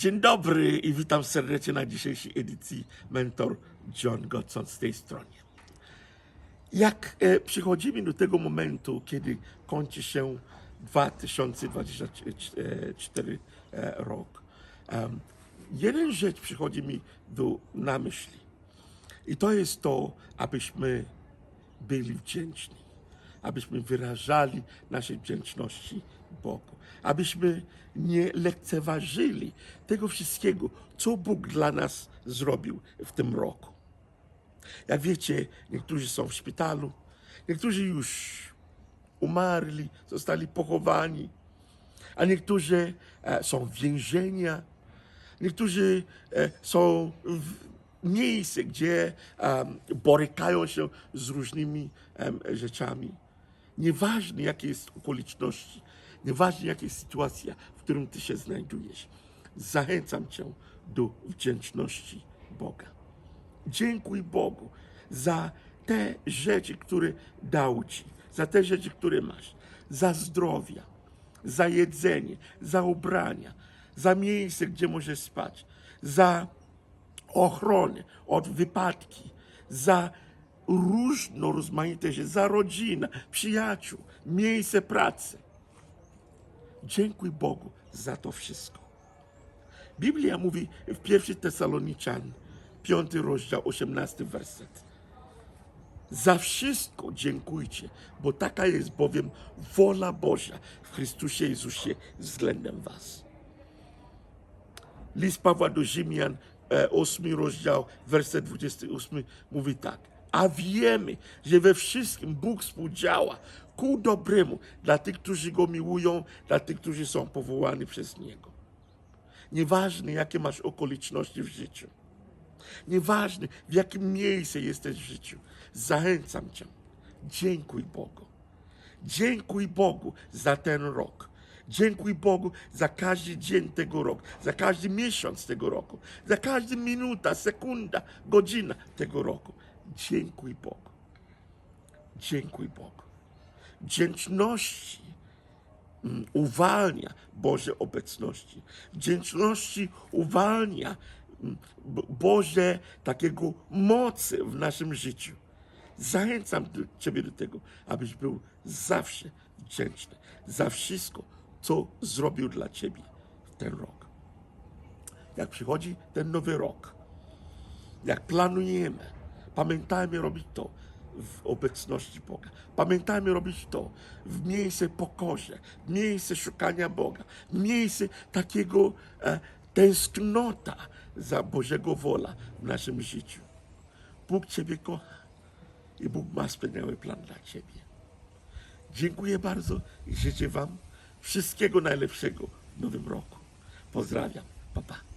Dzień dobry i witam serdecznie na dzisiejszej edycji Mentor John Godson z tej stronie. Jak e, przychodzimy do tego momentu, kiedy kończy się 2024 e, rok, jeden rzecz przychodzi mi do, na myśli i to jest to, abyśmy byli wdzięczni, abyśmy wyrażali naszej wdzięczności Bogu, abyśmy nie lekceważyli tego wszystkiego, co Bóg dla nas zrobił w tym roku. Jak wiecie, niektórzy są w szpitalu, niektórzy już umarli, zostali pochowani, a niektórzy e, są w więzieniach, niektórzy e, są w miejscu, gdzie em, borykają się z różnymi rzeczami. Nieważne, jakie jest okoliczności, nieważne, jaka jest sytuacja, w którym ty się znajdujesz, zachęcam cię do wdzięczności Boga. Dziękuj Bogu za te rzeczy, które dał Ci, za te rzeczy, które masz, za zdrowia, za jedzenie, za ubrania, za miejsce, gdzie możesz spać, za ochronę od wypadki, za różno rozmaite rzeczy, za rodzinę, przyjaciół, miejsce pracy. Dziękuj Bogu za to wszystko. Biblia mówi w 1 Tesaloniczan, 5 rozdział, 18 werset. Za wszystko dziękujcie, bo taka jest bowiem wola Boża w Chrystusie Jezusie względem was. List Pawła do Rzymian, e, 8 rozdział, werset 28 mówi tak. A wiemy, że we wszystkim Bóg współdziała ku dobremu dla tych, którzy Go miłują, dla tych, którzy są powołani przez Niego. Nieważne, jakie masz okoliczności w życiu. Nieważne, w jakim miejscu jesteś w życiu. Zachęcam Cię. Dziękuj Bogu. Dziękuj Bogu za ten rok. Dziękuj Bogu za każdy dzień tego roku, za każdy miesiąc tego roku, za każda minuta, sekunda, godzina tego roku. Dziękuj Bogu. Dziękuj Bogu. Wdzięczności mm, uwalnia Boże obecności. Wdzięczności uwalnia mm, Bo- Boże takiego mocy w naszym życiu. Zachęcam Ciebie do tego, abyś był zawsze wdzięczny za wszystko, co zrobił dla Ciebie w ten rok. Jak przychodzi ten nowy rok, jak planujemy, pamiętajmy robić to w obecności Boga. Pamiętajmy robić to w miejsce pokorze, w miejsce szukania Boga, w miejsce takiego e, tęsknota za Bożego wola w naszym życiu. Bóg Ciebie kocha i Bóg ma wspaniały plan dla Ciebie. Dziękuję bardzo i życzę Wam wszystkiego najlepszego w nowym roku. Pozdrawiam. Pa, pa.